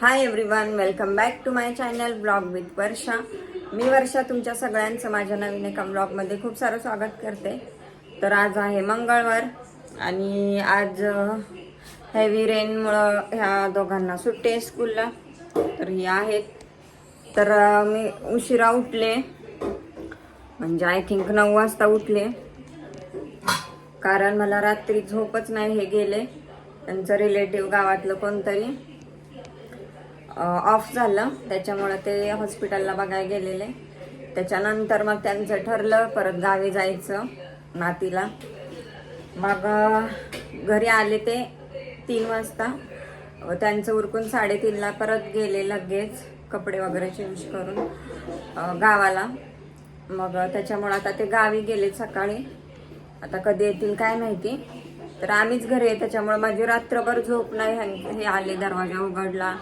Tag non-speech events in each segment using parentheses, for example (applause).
Hi everyone welcome back to my channel blog with Varsha मी वर्षा तुमच्या सगळ्यांचं माझ्या नवीन एका ब्लॉगमध्ये खूप सारं स्वागत करते. तर आज आहे मंगळवार आणि आज हेवी रेनमुळं ह्या दोघांना सुट्टी आहे स्कूलला तर ही आहेत. तर मी उशिरा उठले. म्हणजे आय थिंक नऊ वाजता उठले. कारण मला रात्री झोपच नाही हे गेले. त्यांचं रिलेटिव्ह गावातलं कोणतरी. ऑफ झालं. त्याच्यामुळे ते हॉस्पिटलला बघायला गेलेले. त्याच्यानंतर मग त्यांचं ठरलं परत गावी जायचं नातीला. मग घरी आले ते तीन वाजता. त्यांचं उरकून साडेतीनला परत गेले लगेच कपडे वगैरे चेंज करून गावाला. मग त्याच्यामुळे आता ते गावी गेले सकाळी. आता कधी येतील काय माहिती. तर आम्हीच घरी आहे त्याच्यामुळे माझी रात्रभर झोप नाही हे आले दरवाजा उघडला.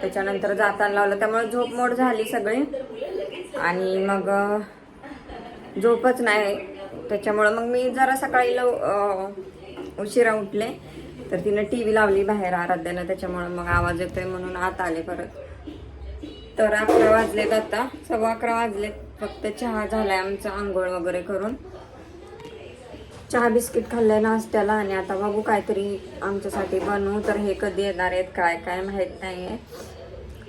त्याच्यानंतर जाताना लावलं त्यामुळे झोप मोड झाली सगळी. आणि मग झोपच नाही. त्याच्यामुळं मग मी जरा सकाळी लव उशिरा उठले. तर तिनं टी व्ही लावली बाहेर आराध्यानं. त्याच्यामुळं मग आवाज येतोय म्हणून आत आले परत. तर अकरा वाजलेत आता. सव्वा अकरा वाजलेत. फक्त चहा झालाय आमचा आंघोळ वगैरे करून. चहा बिस्किट खाल्लंय नाश्त्याला आणि आता बघू काहीतरी आमच्यासाठी बनवू. तर हे कधी येणार आहेत काय काय माहीत नाही आहे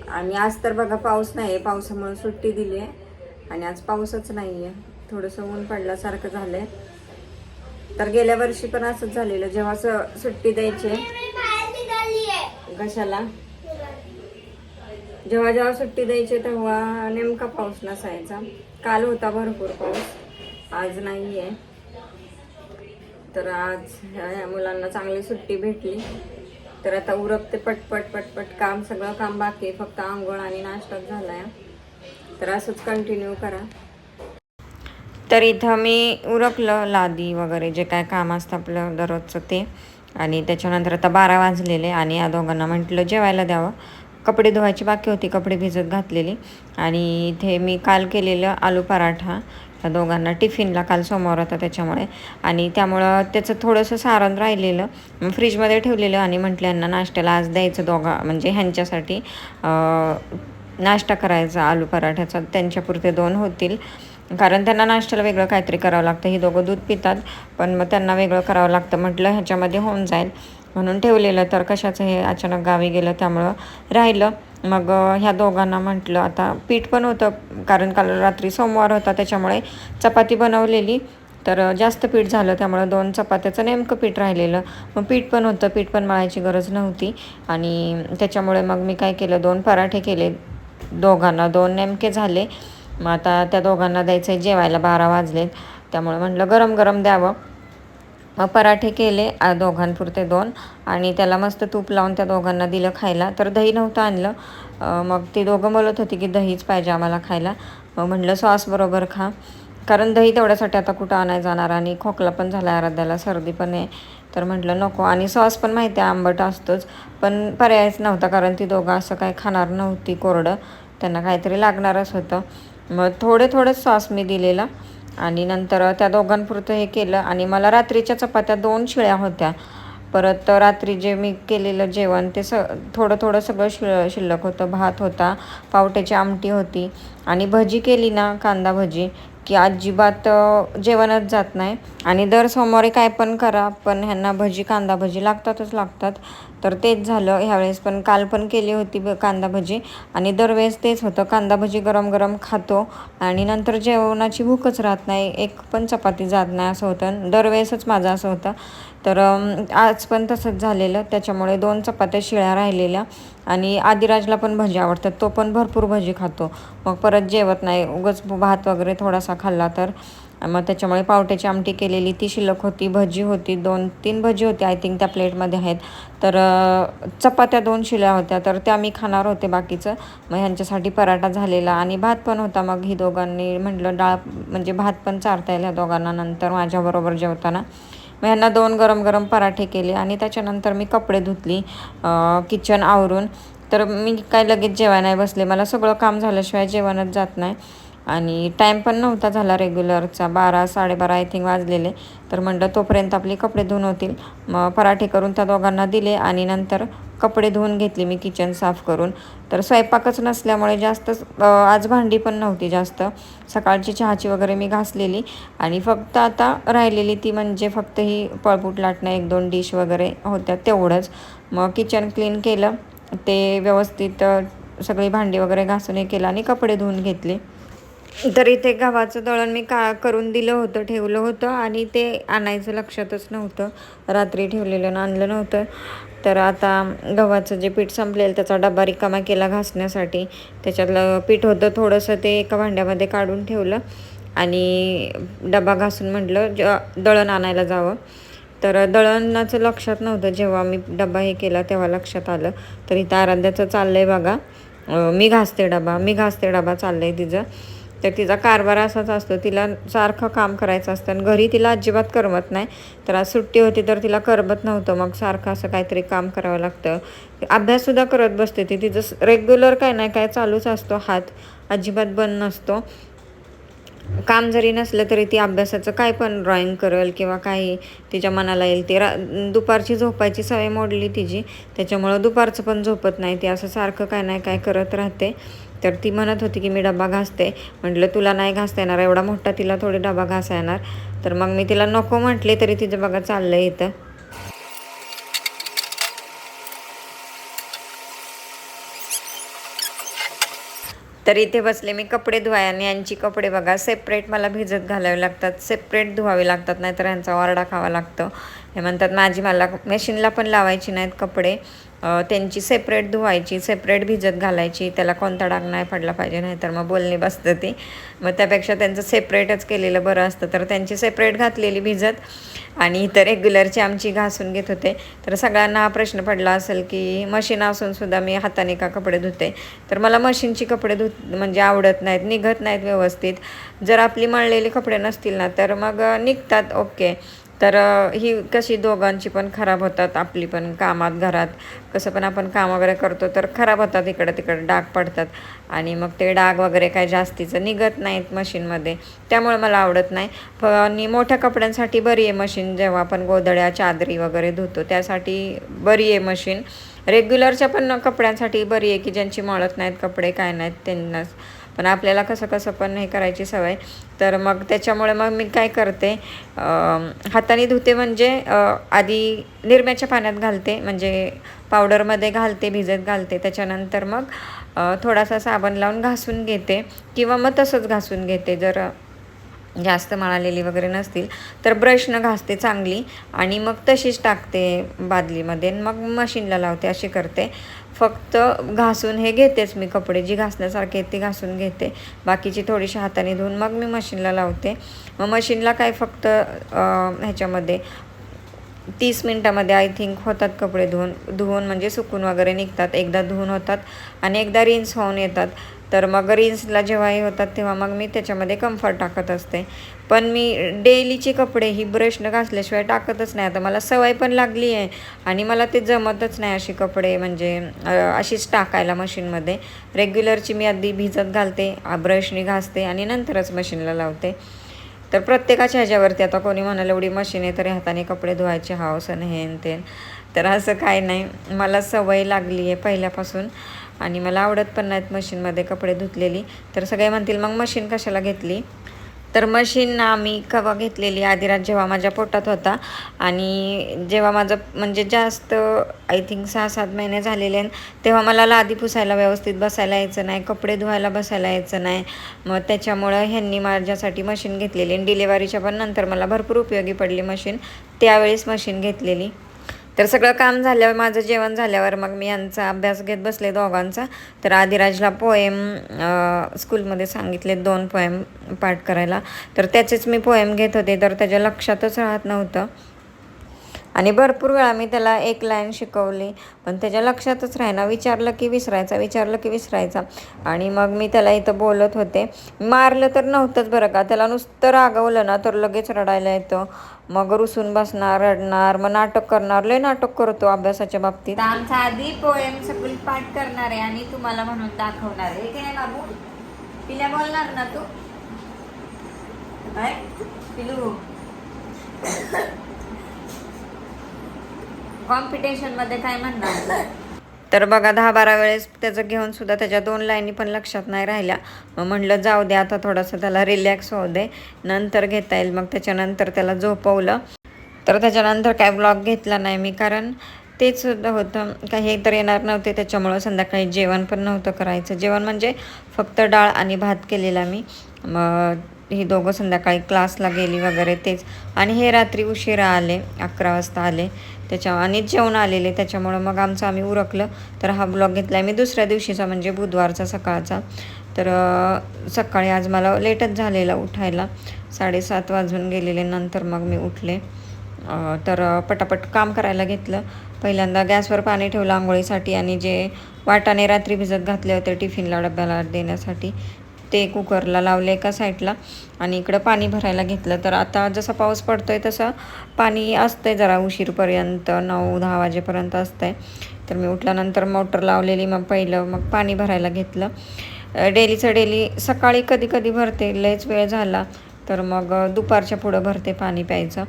आणि आज तर बघा पाऊस नाही आहे पावसामुळे सुट्टी दिली आहे आणि आज पाऊसच नाही आहे थोडंसं ऊन पडल्यासारखं झालं आहे तर गेल्या वर्षी पण असंच झालेलं. जेव्हा स- सुट्टी द्यायची. कशाला? जेव्हा जेव्हा सुट्टी द्यायची तेव्हा नेमका पाऊस नसायचा. काल होता भरपूर पाऊस. आज नाही आहे तर आज ह्या मुलांना चांगली सुट्टी भेटली. तर आता उरकते पटपट पटपट काम सगळं काम बाकी आहे. फक्त आंघोळ आणि नाश्ताच झालाय. तर असंच कंटिन्यू करा. तर इथं मी उरकलं लादी वगैरे जे काय काम असतं आपलं दररोजचं ते. आणि त्याच्यानंतर आता बारा वाजलेले आणि या दोघांना म्हटलं जेवायला द्यावं. कपडे धुवायची बाकी होती कपडे भिजत घातलेली. आणि इथे मी काल केलेलं आलू पराठा. त्या दोघांना टिफिनला काल सोमवार होता त्याच्यामुळे. आणि त्यामुळं त्याचं थोडंसं सारण राहिलेलं. फ्रीजमध्ये ठेवलेलं आणि म्हटलं यांना नाश्त्याला आज द्यायचं दोघा म्हणजे ह्यांच्यासाठी नाश्ता करायचा आलू पराठ्याचा. त्यांच्यापुरते दोन होतील. कारण त्यांना नाश्त्याला वेगळं काहीतरी करावं लागतं. ही दोघं दूध पितात पण मग त्यांना वेगळं करावं लागतं. म्हटलं ह्याच्यामध्ये होऊन जाईल. म्हणून ठेवलेलं. तर कशाचं हे अचानक गावी गेलं त्यामुळं राहिलं. मग ह्या दोघांना म्हटलं आता पीठ पण होतं कारण काल रात्री सोमवार होता त्याच्यामुळे चपाती बनवलेली. तर जास्त पीठ झालं त्यामुळं दोन चपात्याचं नेमकं पीठ राहिलेलं. मग पीठ पण होतं पीठ पण मळायची गरज नव्हती. आणि त्याच्यामुळे मग मी काय केलं दोन पराठे केले दोघांना दोन नेमके झाले. मग आता त्या दोघांना द्यायचं आहे जेवायला बारा वाजलेत. त्यामुळे म्हटलं गरम गरम द्यावं. मग पराठे केले दोघांपुरते दोन. आणि त्याला मस्त तूप लावून त्या दोघांना दिलं खायला. तर दही नव्हतं आणलं. मग ती दोघं बोलत होती की दहीच पाहिजे आम्हाला खायला. मग म्हटलं सॉस बरोबर खा. कारण दही तेवढ्यासाठी आता कुठं आणाय जाणार? आणि खोकला पण झाला आराध्याला सर्दी पण आहे. तर म्हटलं नको. आणि सॉस पण माहिती आहे आंबट असतोच. पण पर्यायच नव्हता कारण ती दोघं असं काय खाणार नव्हती कोरडं. त्यांना काहीतरी लागणारच होतं. मग थोडे थोडेच सॉस मी दिलेला. आणि नंतर त्या दोघांपुरतं हे केलं. आणि मला रात्रीच्या चपात्या दोन शिळ्या होत्या. परत रात्री जे मी केलेलं जेवण ते स थोडं थोडं सगळं शिळ शिल्लक होतं. भात होता पावट्याची आमटी होती. आणि भजी केली ना कांदा भजी की अजिबात जेवणच जात नाही. आणि दर सोमवारी काय पण करा पण ह्यांना भजी कांदा भजी लागतातच लागतात. तर तेच झालं. ह्यावेळेस पण काल पण केली होती ब कांदा भजी आणि दरवेळेस तेच होतं. कांदा भजी गरम गरम खातो आणि नंतर जेवणाची भूकच राहत नाही. एक पण चपाती जात नाही असं होतं. दरवेळेसच माझं असं होतं. तर आज पण तसंच झालेलं. त्याच्यामुळे दोन चपात्या शिळ्या राहिलेल्या आणि आदिराजला पण भजी आवडतात. तो पण भरपूर भजी खातो. मग परत जेवत नाही. उगच भात वगैरे थोडासा खाल्ला तर. मग त्याच्यामुळे पावट्याची आमटी केलेली. ती शिल्लक होती. भजी होती. दोन तीन भजी होती आय थिंक त्या प्लेटमध्ये आहेत. तर चपात्या दोन शिल्या होत्या. तर त्या मी खाणार होते बाकीचं. मग ह्यांच्यासाठी पराठा झालेला आणि भात पण होता. मग ही दोघांनी म्हटलं डाळ म्हणजे भात पण चारता येईल ह्या दोघांना नंतर माझ्याबरोबर जेवताना. मग ह्यांना दोन गरम गरम पराठे केले आणि त्याच्यानंतर मी कपडे धुतली किचन आवरून. तर मी काय लगेच जेवाय नाही बसले. मला सगळं काम झाल्याशिवाय जेवणच जात नाही. आणि टाईम पण नव्हता झाला रेग्युलरचा बारा साडेबारा आय थिंक वाजलेले. तर म्हणलं तोपर्यंत आपले कपडे धुवून होतील. मग पराठे करून त्या दोघांना दिले आणि नंतर कपडे धुवून घेतली मी किचन साफ करून. तर स्वयंपाकच नसल्यामुळे जास्त आज भांडी पण नव्हती जास्त. सकाळची चहाची वगैरे मी घासलेली. आणि फक्त आता राहिलेली ती म्हणजे फक्त ही पळपूट लाटणं एक दोन डिश वगैरे होत्या तेवढंच. मग किचन क्लीन केलं. ते व्यवस्थित सगळी भांडी वगैरे घासून हे केलं आणि कपडे धुवून घेतले. तर इथे गव्हाचं दळण मी का करून दिलं होतं ठेवलं होतं आणि ते आणायचं लक्षातच नव्हतं. रात्री ठेवलेलं आणलं नव्हतं. तर आता गव्हाचं जे पीठ संपलेलं त्याचा डबा रिकामा केला घासण्यासाठी. त्याच्यातलं पीठ होतं थोडंसं ते एका भांड्यामध्ये काढून ठेवलं आणि डबा घासून म्हटलं ज दळण आणायला जावं. तर दळणाचं लक्षात नव्हतं जेव्हा मी डबा हे केला तेव्हा लक्षात आलं. तर इथं आराध्याचं चाललं आहे बघा मी घासते डबा मी घासते डबा चाललं आहे तिचं. तर तिचा कारभार असाच असतो. तिला सारखं काम करायचं असतं आणि घरी तिला अजिबात करमत नाही. तर आज सुट्टी होती तर तिला करमत नव्हतं. मग सारखं असं काहीतरी काम करावं लागतं. अभ्याससुद्धा करत बसते ती. तिचं रेग्युलर काय नाही काय चालूच असतो. हात अजिबात बंद नसतो. काम जरी नसलं तरी ती अभ्यासाचं काय पण ड्रॉइंग करेल किंवा काही तिच्या मनाला येईल. ती रा दुपारची झोपायची सवय मोडली तिची. त्याच्यामुळं दुपारचं पण झोपत नाही. ती असं सारखं काय नाही काय करत राहते. तर ती म्हणत होती की मी डबा घासते. म्हटलं तुला नाही घासता येणार. एवढा मोठा तिला थोडी डबा घासा येणार तर मग मी तिला नको म्हटले तरी तिचं बघा चाललं इथं. तर इथे बसले मी कपडे धुवाय आणि यांची कपडे बघा सेपरेट मला भिजत घालावे लागतात सेपरेट धुवावे लागतात नाहीतर यांचा वारडा खावा लागतो. हे म्हणतात माझी मला मशीनला पण लावायची नाहीत कपडे. त्यांची सेपरेट धुवायची सेपरेट भिजत घालायची. त्याला कोणता डाग नाही पडला पाहिजे नाही तर मग बोलणी बसतं ती. मग त्यापेक्षा त्यांचं सेपरेटच केलेलं बरं असतं. तर त्यांची सेपरेट घातलेली भिजत आणि इतर रेग्युलरची आमची घासून घेत होते. तर सगळ्यांना हा प्रश्न पडला असेल की मशीन असून सुद्धा मी हाताने का कपडे धुते? तर मला मशीनची कपडे धुत म्हणजे आवडत नाहीत निघत नाहीत व्यवस्थित. जर आपली मळलेली कपडे नसतील ना तर मग निघतात ओके. तर ही कशी दोघांची पण खराब होतात आपली पण कामात घरात. कसं पण आपण काम वगैरे करतो तर खराब होतात इकडं तिकडं डाग पडतात. आणि मग ते डाग वगैरे काय जास्तीचं निघत नाहीत मशीनमध्ये. त्यामुळे मला आवडत नाही. फ आणि मोठ्या कपड्यांसाठी बरी आहे मशीन. जेव्हा आपण गोधड्या चादरी वगैरे धुतो त्यासाठी बरी आहे मशीन. रेग्युलरच्या पण कपड्यांसाठी बरी आहे की ज्यांची मळत नाहीत कपडे काय नाहीत त्यांनाच. पण आपल्याला कसं कसं पण हे करायची सवय. तर मग त्याच्यामुळे मग मी काय करते हाताने धुते म्हणजे आधी निरम्याच्या पाण्यात घालते म्हणजे पावडरमध्ये घालते भिजत घालते. त्याच्यानंतर मग थोडासा साबण लावून घासून घेते किंवा मग तसंच घासून घेते. जर जास्त मळालेली वगैरे नसतील तर ब्रशनं घासते चांगली आणि मग तशीच टाकते बादलीमध्ये मग मशीनला लावते अशी करते. फक्त घासून हे घेतेच मी कपडे जी घासण्यासारखे आहेत ती घासून घेते. बाकीची थोडीशी हाताने धुवून मग मी मशीनला लावते. मग मशीनला काय फक्त ह्याच्यामध्ये तीस मिनटामध्ये आय थिंक होतात कपडे धुवून धुवून म्हणजे सुकून वगैरे निघतात. एकदा धुवून होतात आणि एकदा रिन्स होऊन येतात. तर मग रिन्सला जेव्हाही होतात तेव्हा मग मी त्याच्यामध्ये कम्फर्ट टाकत असते. पण मी डेलीचे कपडे ही ब्रशनं घासल्याशिवाय टाकतच नाही. आता मला सवय पण लागली आहे आणि मला ते जमतच नाही अशी कपडे म्हणजे अशीच टाकायला मशीनमध्ये. रेग्युलरची मी आधी भिजत घालते ब्रशनी घासते आणि नंतरच मशीनला लावते. तर प्रत्येकाच्या ह्याच्यावरती आता कोणी म्हणाल एवढी मशीन आहे तरी हाताने कपडे धुवायचे हा सण हेन तेन तर असं काय नाही. मला सवय लागली आहे पहिल्यापासून आणि मला आवडत पण नाहीत मशीनमध्ये कपडे धुतलेली. तर सगळे म्हणतील मग मशीन कशाला घेतली? तर मशीन आम्ही कवा घेतलेली आदिरात जेव्हा माझ्या पोटात होता. आणि जेव्हा माझं म्हणजे जास्त आय थिंक सहा सात महिने झालेले तेव्हा मला लादी पुसायला व्यवस्थित बसायला यायचं नाही कपडे धुवायला बसायला यायचं नाही. मग त्याच्यामुळं ह्यांनी माझ्यासाठी मशीन घेतलेली आणि डिलेवरीच्या पण नंतर मला भरपूर उपयोगी पडली मशीन. त्यावेळेस मशीन घेतलेली. तर सगळं काम झाल्यावर माझं जेवण झाल्यावर मग मी यांचा अभ्यास घेत बसले दोघांचा. तर आदिराजला पोएम स्कूलमध्ये सांगितले दोन पोएम पाठ करायला. तर त्याचेच मी पोएम घेत होते. तर त्याच्या लक्षातच राहत नव्हतं. आणि भरपूर वेळा मी त्याला एक लाईन शिकवली. पण त्याच्या लक्षातच राहिना विचारलं की विसरायचा विचारलं की विसरायचा. आणि मग मी त्याला इथं बोलत होते. मारलं तर नव्हतंच बरं का त्याला नुसतं रागवलं ना तर लगेच रडायला येतं. मग रुसून बसणार रडणार मग नाटक करणार लय नाटक करतो अभ्यासाच्या बाबतीत. आमचा आधी पोएम सगळी पाठ करणार आहे आणि तुम्हाला म्हणून दाखवणार आहे. की नाही बाबू? पिल्या बोलणार ना तू? काय पिलू. कॉम्पिटिशनमध्ये काय म्हणणार तर बघा दहा बारा वेळेस त्याचं घेऊन सुद्धा त्याच्या दोन लाईनी पण लक्षात नाही राहिल्या. मग म्हटलं जाऊ दे आता थोडंसं त्याला रिलॅक्स होऊ दे. नंतर घेता येईल. मग त्याच्यानंतर त्याला झोपवलं. तर त्याच्यानंतर काय ब्लॉग घेतला नाही मी कारण तेच सुद्धा होतं. काही तर येणार नव्हते त्याच्यामुळं संध्याकाळी जेवण पण नव्हतं करायचं. जेवण म्हणजे फक्त डाळ आणि भात केलेला मी. मग ही दोघं संध्याकाळी क्लासला गेली वगैरे तेच. आणि हे रात्री उशिरा आले अकरा वाजता आले. त्याच्या आणि जेवण आलेले त्याच्यामुळं मग आमचं आम्ही उरकलं. तर हा ब्लॉग घेतला आहे मी दुसऱ्या दिवशीचा म्हणजे बुधवारचा सकाळचा. तर सकाळी आज मला लेटच झालेला उठायला. साडेसात वाजून गेलेले नंतर मग मी उठले. तर पटापट काम करायला घेतलं. पहिल्यांदा गॅसवर पाणी ठेवलं आंघोळीसाठी आणि जे वाटाणे रात्री भिजत घातले होते टिफिनला डब्याला देण्यासाठी ते कुकरला लावले एका साईडला आणि इकडं पाणी भरायला घेतलं. तर आता जसा पाऊस पडतो आहे तसं पाणी असतंय जरा उशीरपर्यंत नऊ दहा वाजेपर्यंत असतंय. तर मी उठल्यानंतर मोटर लावलेली मग पहिलं मग पाणी भरायला घेतलं. डेलीचं डेली सकाळी कधी कधी भरते लयच वेळ झाला तर मग दुपारच्या पुढं भरते पाणी प्यायचं.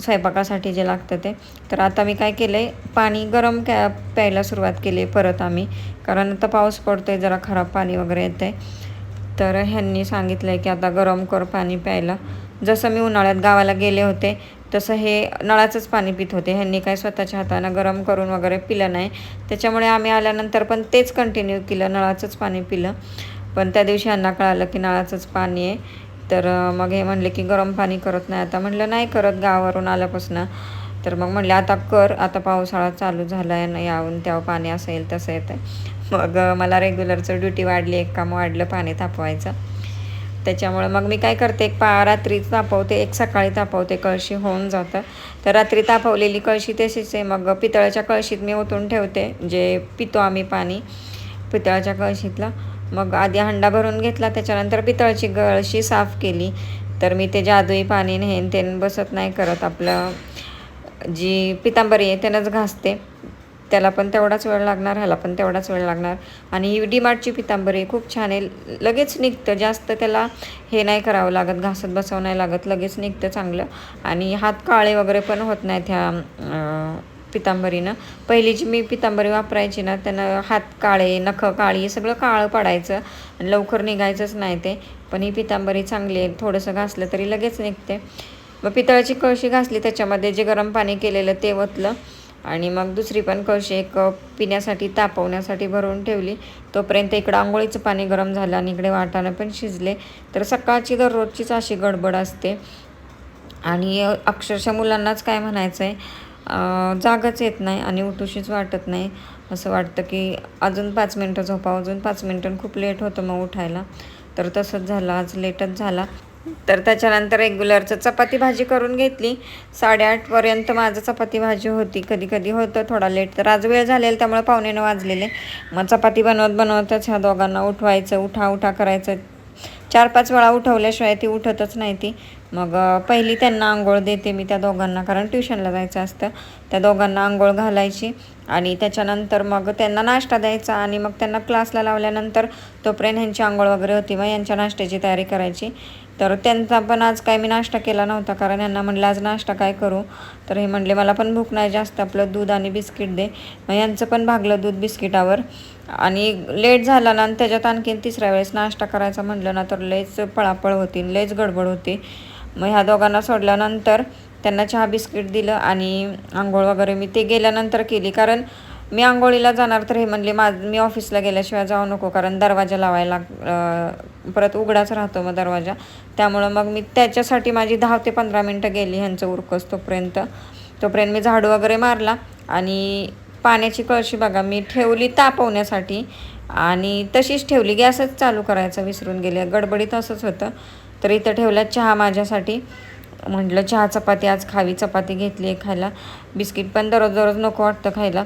स्वयंपाकासाठी जे लागतं ते. तर आता मी काय केलं आहे पाणी गरम प्यायला सुरुवात केली परत आम्ही. कारण आता पाऊस पडतो आहे जरा खराब पाणी वगैरे येतं आहे तर ह्यांनी सांगितलं आहे की आता गरम कर पाणी प्यायला. जसं मी उन्हाळ्यात गावाला गेले होते तसं हे नळाचंच पाणी पित होते. ह्यांनी काय स्वतःच्या हातानं गरम करून वगैरे पिलं नाही. त्याच्यामुळे आम्ही आल्यानंतर पण तेच कंटिन्यू केलं नळाचंच पाणी पिलं. पण त्या दिवशी ह्यांना कळालं की नळाचंच पाणी आहे. तर मग हे म्हणले की गरम पाणी करत नाही. आता म्हणलं नाही करत गावावरून आल्यापासून. तर मग म्हणले आता कर आता पावसाळा चालू झाला आहे ना यावून तेव्हा पाणी असं येईल तसं येतं (laughs) मग मला रेग्युलरचं ड्युटी वाढली एक काम वाढलं पाणी तापवायचं. त्याच्यामुळं मग मी काय करते एक पा रात्री तापवते एक सकाळी तापवते कळशी होऊन जातं. तर रात्री तापवलेली कळशी तशीच आहे. मग पितळाच्या कळशीत मी ओतून ठेवते जे पितो आम्ही पाणी पितळाच्या कळशीतला. मग आधी हंडा भरून घेतला त्याच्यानंतर पितळाची कळशी साफ केली. तर मी ते जादुई पाणी नेन ते बसत नाही करत आपलं. जी पितांबरी आहे त्यानंच घासते. त्याला पण तेवढाच वेळ लागणार ह्याला पण तेवढाच वेळ लागणार. आणि ही डीमार्टची पितांबरी खूप छान आहे. लगेच निघतं जास्त त्याला हे नाही करावं लागत घासत बसावं नाही लागत लगेच निघतं चांगलं. आणि हात काळे वगैरे पण होत नाहीत ह्या पितांबरीनं. पहिली जी मी पितांबरी वापरायची ना त्यानं हात काळे नखं काळी हे सगळं काळं पडायचं आणि लवकर निघायचंच नाही ते. पण ही पितांबरी चांगली आहे. थोडंसं घासलं तरी लगेच निघते. मग पितळाची कळशी घासली त्याच्यामध्ये जे गरम पाणी केलेलं ते ओतलं. आणि मग दुसरी पण कळशी एक पिण्यासाठी तापवण्यासाठी भरून ठेवली. तोपर्यंत इकडं आंघोळीचं पाणी गरम झालं आणि इकडे वाटाणं पण शिजले. तर सकाळची दररोजचीच अशी गडबड असते. आणि अक्षरशः मुलांनाच काय म्हणायचं आहे जागाच जागच येत नाही आणि उठूशीच वाटत नाही. असं वाटतं की अजून पाच मिनटं झोपावं अजून पाच मिनटं खूप लेट होतं मग उठायला. तर तसंच झालं आज लेटच झाला. तर त्याच्यानंतर रेग्युलरचं चपाती भाजी करून घेतली. साडेआठपर्यंत माझं चपाती भाजी होती. कधी कधी होतं थोडा लेट तर आज वेळ झालेला त्यामुळे पावणे नऊ वाजलेले. मग चपाती बनवत बनवतच ह्या दोघांना उठवायचं उठा उठा करायचं. चार पाच वेळा उठवल्याशिवाय ती उठतच नाही ती. मग पहिली त्यांना आंघोळ देते मी त्या दोघांना कारण ट्युशनला जायचं असतं. त्या दोघांना आंघोळ घालायची आणि त्याच्यानंतर मग त्यांना नाश्ता द्यायचा आणि मग त्यांना क्लासला लावल्यानंतर तोपर्यंत ह्यांची आंघोळ वगैरे होती. मग यांच्या नाश्त्याची तयारी करायची. तर त्यांचा पण आज काय मी नाश्ता केला नव्हता कारण यांना म्हणलं आज नाश्ता काय करू? तर हे म्हणले मला पण भूक नाही जास्त आपलं दूध आणि बिस्किट दे. मग यांचं पण भागलं दूध बिस्किटावर. आणि लेट झाला ना आणि त्याच्यात आणखीन तिसऱ्या वेळेस नाश्ता करायचा म्हटलं ना तर लयच पळापळ होती लयच गडबड होती. मग ह्या दोघांना सोडल्यानंतर त्यांना चहा बिस्किट दिलं आणि आंघोळ वगैरे मी ते गेल्यानंतर केली. कारण मी आंघोळीला जाणार तर हे म्हणले माझ मी ऑफिसला गेल्याशिवाय जाऊ नको कारण दरवाजा लावायला परत उघडाच राहतो मग दरवाजा. त्यामुळं मग मी त्याच्यासाठी माझी दहा ते पंधरा मिनटं गेली ह्यांचं उरकस तोपर्यंत. तोपर्यंत मी झाडू वगैरे मारला आणि पाण्याची कळशी बघा मी ठेवली तापवण्यासाठी आणि तशीच ठेवली. गॅसच चालू करायचा विसरून गेले. गडबडीत असंच होतं. तर इथं ठेवला चहा माझ्यासाठी. म्हटलं चहा चपाती आज खावी. चपाती घेतली आहे खायला. बिस्किट पण दररोज दररोज नको वाटतं खायला.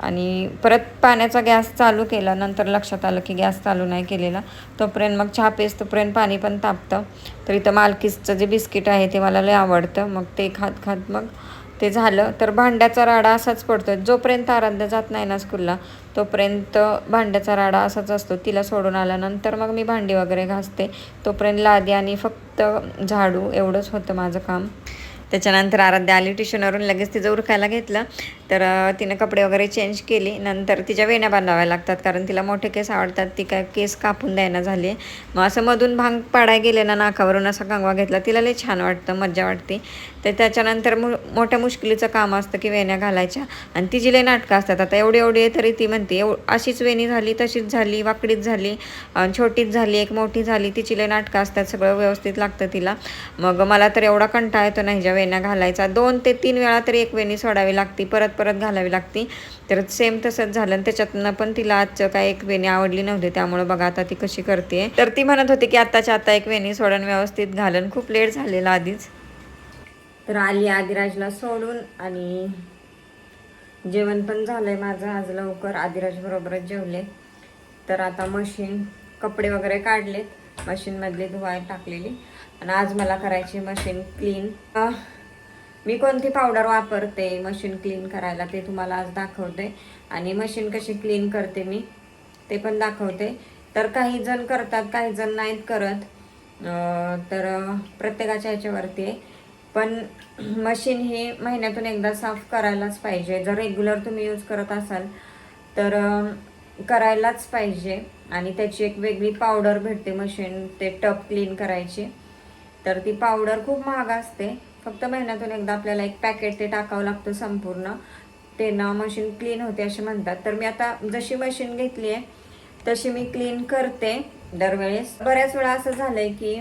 आणि परत पाण्याचा गॅस चालू केला नंतर लक्षात आलं की गॅस चालू नाही केलेला. तोपर्यंत मग चहा पेस तोपर्यंत पाणी पण तापतं. तर इथं मालकीसचं जे बिस्किट आहे ते मला लय आवडतं. मग ते खात खात मग ते झालं. तर भांड्याचा राडा असाच पडतो. जोपर्यंत आराध्य जात नाही ना स्कूलला तोपर्यंत भांड्याचा राडा असाच असतो. तिला सोडून आल्यानंतर मग मी भांडी वगैरे घासते. तोपर्यंत लादी आणि फक्त झाडू एवढंच होतं माझं काम. त्याच्यानंतर आराध्या आली ट्युशनवरून लगेच तिचं उरकायला घेतलं. तर तिनं कपडे वगैरे चेंज केली. नंतर तिच्या वेण्या बांधाव्या लागतात कारण तिला मोठे केस आवडतात. ती काय केस कापून द्यायना झाली. मग असं मधून भांग पाडाय गेले ना नाकावरून असा कंगवा घेतला. तिला लई छान वाटतं मज्जा वाटते. तर त्याच्यानंतर मु मोठ्या मुश्किलीचं काम असतं की वेण्या घालायच्या. आणि तिची लई नाटकं असतात. आता एवढी एवढी आहे तरी ती म्हणते एव अशीच वेणी झाली तशीच झाली वाकडीच झाली छोटीच झाली एक मोठी झाली. तिची लई नाटकं असतात सगळं व्यवस्थित लागतं तिला. मग मला तर एवढा कंटाळा येतो नाही ज्या वेण्या घालायचा. दोन ते तीन वेळा तरी एक वेणी सोडावी लागती. परत परत घालावी लागते. तर सेम तसंच झालं आणि त्याच्यातनं पण तिला आजचं काय एक वेणी आवडली नव्हती त्यामुळे बघा आता ती कशी करते तर ती म्हणत होती की आत्ताच्या आता एक वेणी सोडून व्यवस्थित घालून खूप लेट झालेला आधीच. तर आली आदिराजला सोडून आणि जेवण पण झालंय माझं आज लवकर आदिराज बरोबरच जेवले. तर आता मशीन कपडे वगैरे काढलेत. मशीनमधले धुवाय टाकलेली. आणि आज मला करायची मशीन क्लीन मी कोणती पावडर वापरते मशीन क्लीन करायला ते तुम्हाला आज दाखवते. आणि मशीन कशी क्लीन करते मी ते पण दाखवते. तर काही जण करतात काही जण नाहीत करत. तर प्रत्येकाच्या ह्याच्यावरती आहे. पण मशीन ही महिन्यातून एकदा साफ करायलाच पाहिजे. जर रेग्युलर तुम्ही यूज करत असाल तर करायलाच पाहिजे. आणि त्याची एक वेगळी पावडर भेटते मशीन ते टप क्लीन करायची. तर ती पावडर खूप महाग असते. फक्त महिन्यातून एकदा आपल्याला एक पॅकेट ते टाकावं लागतं संपूर्ण. ते ना मशीन क्लीन होते असे म्हणतात. तर मी आता जशी मशीन घेतली आहे तशी मी क्लीन करते दरवेळेस. बऱ्याच वेळा असं झालंय की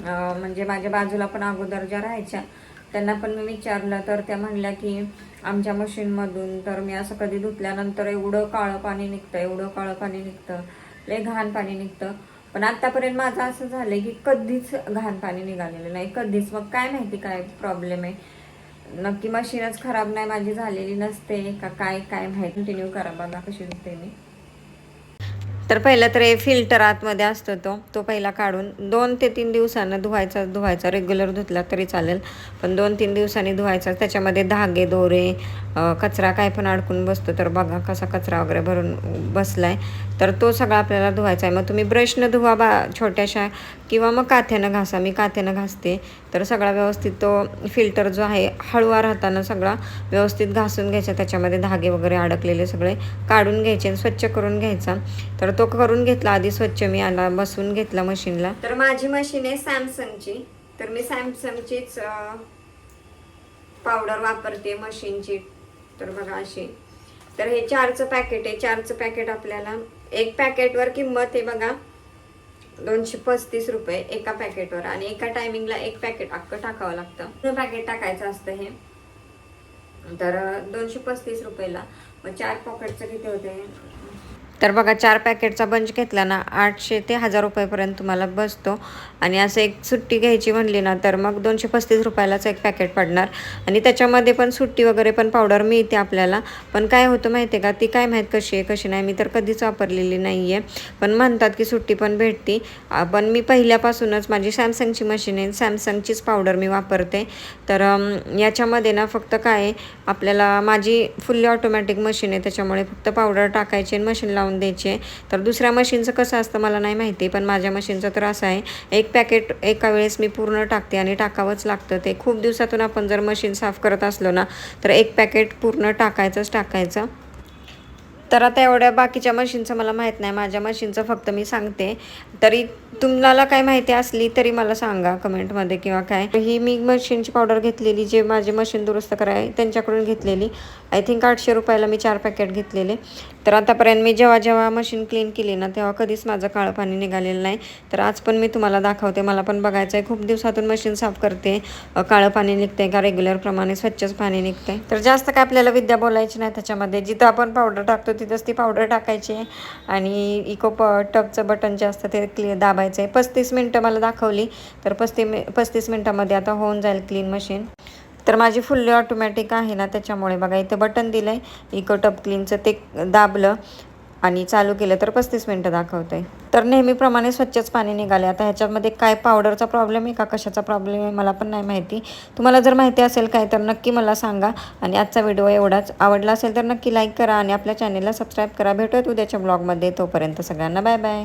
म्हणजे माझ्या बाजूला पण अगोदर ज्या राहायच्या त्यांना पण मी विचारलं. तर त्या म्हणल्या की आमच्या मशीनमधून तर मी असं कधी धुतल्यानंतर एवढं काळं पाणी निघतं एवढं काळं पाणी निघतं लय घाण पाणी निघतं. पण आतापर्यंत माझं असं झालंय की कधीच घाण पाणी निघालेलं नाही. कधीच. मग काय माहिती काय प्रॉब्लेम आहे? नक्की मशीनच खराब नाही माझी झालेली नसते. का काय काय माहिती? कंटिन्यू करा बघा कशी धुते मी. तर पहिलं तर हे फिल्टर आतमध्ये असतो तो. तो पहिला काढून दोन ते तीन दिवसानं धुवायचा धुवायचा. रेग्युलर धुतला तरी चालेल. पण दोन तीन दिवसांनी धुवायचा. त्याच्यामध्ये धागे दोरे कचरा काय पण अडकून बसतो. तर बघा कसा कचरा वगैरे भरून बसलाय. तर तो सगळा आपल्याला धुवायचा आहे. मग तुम्ही ब्रशनं धुवा बा छोट्याशा किंवा मग काथ्यानं घासा. मी काथ्यानं घासते. तर सगळा व्यवस्थित तो फिल्टर जो आहे हळूवार हातानं सगळा व्यवस्थित घासून घ्यायचा. त्याच्यामध्ये धागे वगैरे अडकलेले सगळे काढून घ्यायचे स्वच्छ करून घ्यायचा. तर तो करून घेतला आधी स्वच्छ मी आला बसून घेतला मशीनला तर माझी मशीन आहे सॅमसंगची तर मी सॅमसंगचीच पावडर वापरते मशीनची तर बघा अशी. तर हे चारचं पॅकेट आहे. चारचं पॅकेट आपल्याला एक पॅकेटवर किंमत आहे बघा दोनशे पस्तीस रुपये एका पॅकेटवर आणि एका टायमिंगला एक पॅकेट अख्खं टाकावं लागतं. पॅकेट टाकायचं असतं हे. तर दोनशे पस्तीस रुपयेला. मग चार पॉकेटचं किती होते? तर बघा चार पॅकेटचा बंच घेतला ना आठशे ते हजार रुपयेपर्यंत तुम्हाला बसतो. आणि असं एक सुट्टी घ्यायची म्हणली ना तर मग दोनशे पस्तीस रुपयालाच एक पॅकेट पडणार. आणि त्याच्यामध्ये पण सुट्टी वगैरे पण पावडर मिळते आपल्याला. पण काय होतं माहिती आहे का ती काय माहीत कशी आहे कशी नाही मी तर कधीच वापरलेली नाही आहे पण म्हणतात की सुट्टी पण भेटते. पण मी पहिल्यापासूनच माझी सॅमसंगची मशीन आहे सॅमसंगचीच पावडर मी वापरते. तर याच्यामध्ये ना फक्त काय आहे, आपल्याला माझी फुल्ली ऑटोमॅटिक मशीन आहे त्याच्यामुळे फक्त पावडर टाकायची आणि मशीन लावून द्यायची. आहे तर दुसऱ्या मशीनचं कसं असतं मला नाही माहिती पण माझ्या मशीनचं तर असं आहे. एक पॅकेट एका वेळेस मी पूर्ण टाकते आणि टाकावंच लागतं. ते खूप दिवसातून आपण जर मशीन साफ करत असलो ना तर एक पॅकेट पूर्ण टाकायचंच टाकायचं. तर आता एवढ्या बाकीच्या मशीनचं मला माहीत नाही. माझ्या मशीनचं फक्त मी सांगते. तरी तुम्हाला काय माहिती असली तरी मला सांगा कमेंटमध्ये किंवा काय. ही मी मशीनची पावडर घेतलेली जे माझे मशीन दुरुस्त कराय त्यांच्याकडून घेतलेली. आय थिंक आठशे रुपयाला मी चार पॅकेट घेतलेले. तर आतापर्यंत मी जेव्हा जेव्हा मशीन क्लीन केली ना तेव्हा कधीच माझं काळं पाणी निघालेलं नाही. तर आज पण मी तुम्हाला दाखवते मला पण बघायचं आहे खूप दिवसातून मशीन साफ करते. काळं पाणी निघते का रेग्युलरप्रमाणे स्वच्छच पाणी निघते तर जास्त काय आपल्याला विद्या बोलायची नाही त्याच्यामध्ये. जिथं आपण पावडर टाकतो तिथंच ती पावडर टाकायची आहे. आणि इको प टबचं बटन जे असतं ते क्लि दाबायचं आहे पस्तीस मिनटं मला दाखवली. तर पस्तीस पस्तीस मिनटामध्ये आता होऊन जाईल क्लीन मशीन तर माझी फुल्ली ऑटोमॅटिक आहे ना त्याच्यामुळे बघा इथं बटन दिलं आहे इको टप क्लीनचं ते दाबलं आणि चालू केलं तर पस्तीस मिनटं दाखवतं आहे तर नेहमीप्रमाणे स्वच्छच पाणी निघाले आता ह्याच्यामध्ये काय पावडरचा प्रॉब्लेम आहे का कशाचा प्रॉब्लेम आहे मला पण नाही माहिती. तुम्हाला जर माहिती असेल काय तर नक्की मला सांगा. आणि आजचा व्हिडिओ एवढाच. आवडला असेल तर नक्की लाईक करा आणि आपल्या चॅनेलला सबस्क्राईब करा. भेटूयात उद्याच्या ब्लॉगमध्ये तोपर्यंत सगळ्यांना बाय बाय